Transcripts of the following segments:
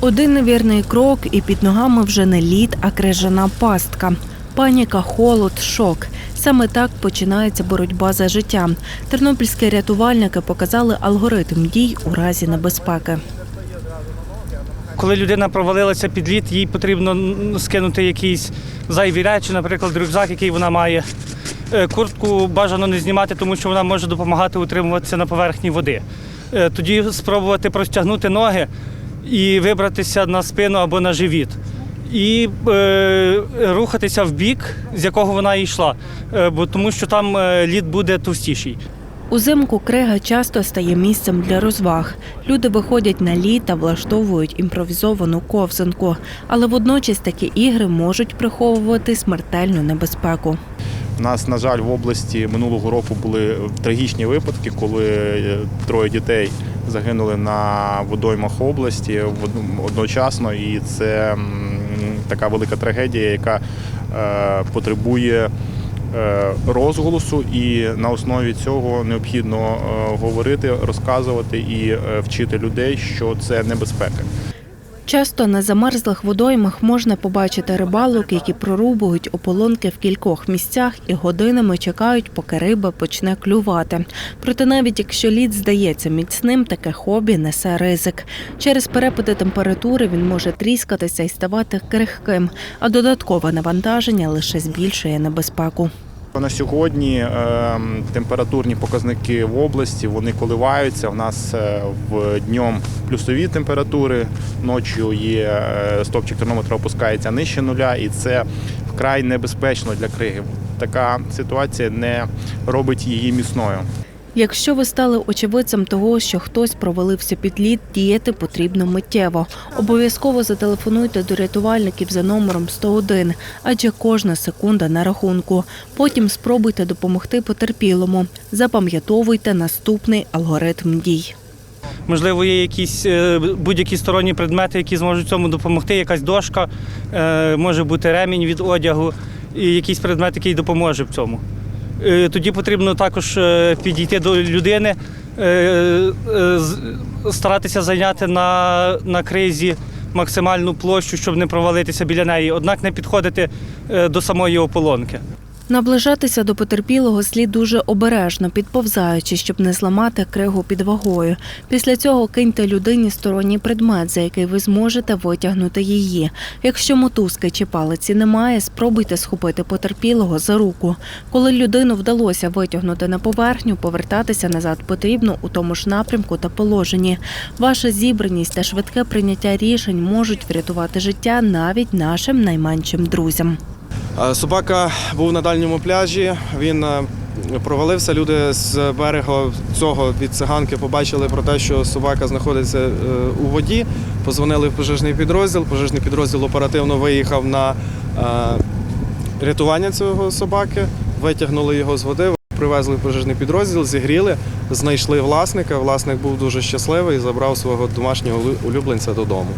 Один невірний крок, і під ногами вже не лід, а крижана пастка. Паніка, холод, шок. Саме так починається боротьба за життя. Тернопільські рятувальники показали алгоритм дій у разі небезпеки. Коли людина провалилася під лід, їй потрібно скинути якісь зайві речі, наприклад, рюкзак, який вона має. Е, Куртку бажано не знімати, тому що вона може допомагати утримуватися на поверхні води. Е, Тоді спробувати простягнути ноги і вибратися на спину або на живіт. І е, рухатися в бік, з якого вона йшла, е, бо тому що там е, лід буде товстіший. Узимку крига часто стає місцем для розваг. Люди виходять на лід та влаштовують імпровізовану ковзанку. Але водночас такі ігри можуть приховувати смертельну небезпеку. У нас, на жаль, в області минулого року були трагічні випадки, коли е, троє дітей загинули на водоймах області одночасно, і це така велика трагедія, яка е, потребує е, розголосу, і на основі цього необхідно е, говорити, розказувати і вчити людей, що це небезпека. Часто на замерзлих водоймах можна побачити рибалок, які прорубують ополонки в кількох місцях і годинами чекають, поки риба почне клювати. Проте навіть якщо лід здається міцним, таке хобі несе ризик. Через перепади температури він може тріскатися і ставати крихким, а додаткове навантаження лише збільшує небезпеку. На сьогодні е, температурні показники в області вони коливаються. У нас е, в днем плюсові температури, ночі є е, стопчик термометра опускається нижче нуля, і це вкрай небезпечно для криги. Така ситуація не робить її міцною. Якщо ви стали очевидцем того, що хтось провалився під лід, діяти потрібно миттєво. Обов'язково зателефонуйте до рятувальників за номером 101, адже кожна секунда на рахунку. Потім спробуйте допомогти потерпілому. Запам'ятовуйте наступний алгоритм дій. Можливо, є якісь е, будь-які сторонні предмети, які зможуть цьому допомогти. Якась дошка, е, може бути ремінь від одягу, і якийсь предмет, який допоможе в цьому. Е, Тоді потрібно також е, підійти до людини, е, старатися зайняти на, на кризі максимальну площу, щоб не провалитися біля неї, однак не підходити до самої ополонки. Наближатися до потерпілого слід дуже обережно, підповзаючи, щоб не зламати кригу під вагою. Після цього киньте людині сторонній предмет, за який ви зможете витягнути її. Якщо мотузки чи палиці немає, спробуйте схопити потерпілого за руку. Коли людину вдалося витягнути на поверхню, повертатися назад потрібно у тому ж напрямку та положенні. Ваша зібраність та швидке прийняття рішень можуть врятувати життя навіть нашим найменшим друзям. Е, Собака був на дальньому пляжі. Він е, провалився. Люди з берега цього від циганки побачили про те, що собака знаходиться е, у воді. Позвонили в пожежний підрозділ. Пожежний підрозділ оперативно виїхав на рятування цього собаки, витягнули його з води. Привезли в пожежний підрозділ, зігріли, знайшли власника. Власник був дуже щасливий і забрав свого домашнього улюбленця додому.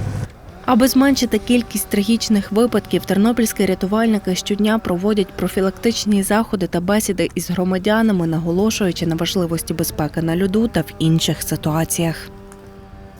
Аби зменшити кількість трагічних випадків, тернопільські рятувальники щодня проводять профілактичні заходи та бесіди із громадянами, наголошуючи на важливості безпеки на льоду та в інших ситуаціях.